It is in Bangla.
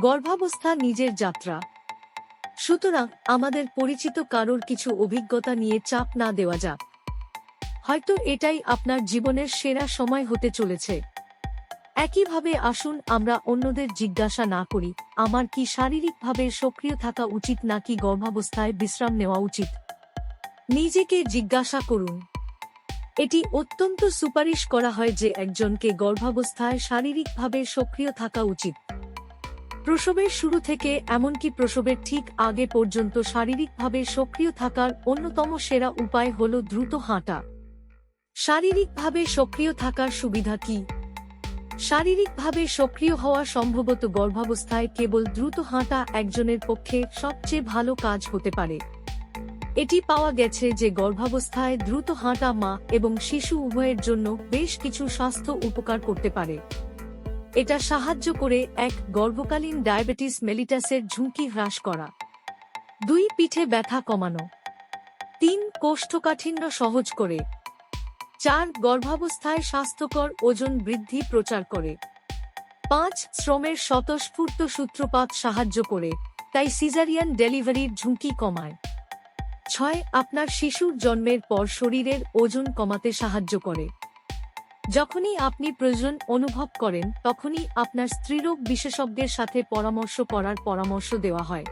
গর্ভাবস্থা নিজের যাত্রা। সুতরাং আমাদের পরিচিত কারোর কিছু অভিজ্ঞতা নিয়ে চাপ না দেওয়া যাক। হয়তো এটাই আপনার জীবনের সেরা সময় হতে চলেছে। একইভাবে আসুন আমরা অন্যদের জিজ্ঞাসা না করি, আমার কি শারীরিকভাবে সক্রিয় থাকা উচিত নাকি গর্ভাবস্থায় বিশ্রাম নেওয়া উচিত? নিজেকে জিজ্ঞাসা করুন। এটি অত্যন্ত সুপারিশ করা হয় যে একজনকে গর্ভাবস্থায় শারীরিকভাবে সক্রিয় থাকা উচিত। প্রসবের শুরু থেকে এমনকি প্রসবের ঠিক আগে পর্যন্ত শারীরিকভাবে সক্রিয় থাকার অন্যতম সেরা উপায় হল দ্রুত হাঁটা। শারীরিকভাবে সক্রিয় থাকার সুবিধা কি? শারীরিকভাবে সক্রিয় হওয়া সম্ভবত গর্ভাবস্থায় কেবল দ্রুত হাঁটা একজনের পক্ষে সবচেয়ে ভালো কাজ হতে পারে। এটি পাওয়া গেছে যে গর্ভাবস্থায় দ্রুত হাঁটা মা এবং শিশু উভয়ের জন্য বেশ কিছু স্বাস্থ্য উপকার করতে পারে। এটা সাহায্য করে এক গর্ভকালীন ডায়াবেটিস মেলিটাসের ঝুঁকি হ্রাস করা। দুই, পিঠে ব্যথা কমানো। তিন, কোষ্ঠকাঠিন্য সহজ করে। চার, গর্ভাবস্থায় স্বাস্থ্যকর ওজন বৃদ্ধি প্রচার করে। পাঁচ, শ্রমের স্বতঃস্ফূর্ত সূত্রপাত সাহায্য করে, তাই সিজারিয়ান ডেলিভারির ঝুঁকি কমায়। ছয়, আপনার শিশুর জন্মের পর শরীরের ওজন কমাতে সাহায্য করে। যখনই আপনি প্রয়োজন অনুভব করেন, তখনই আপনার স্ত্রীরোগ বিশেষজ্ঞের সাথে পরামর্শ করার পরামর্শ দেওয়া হয়।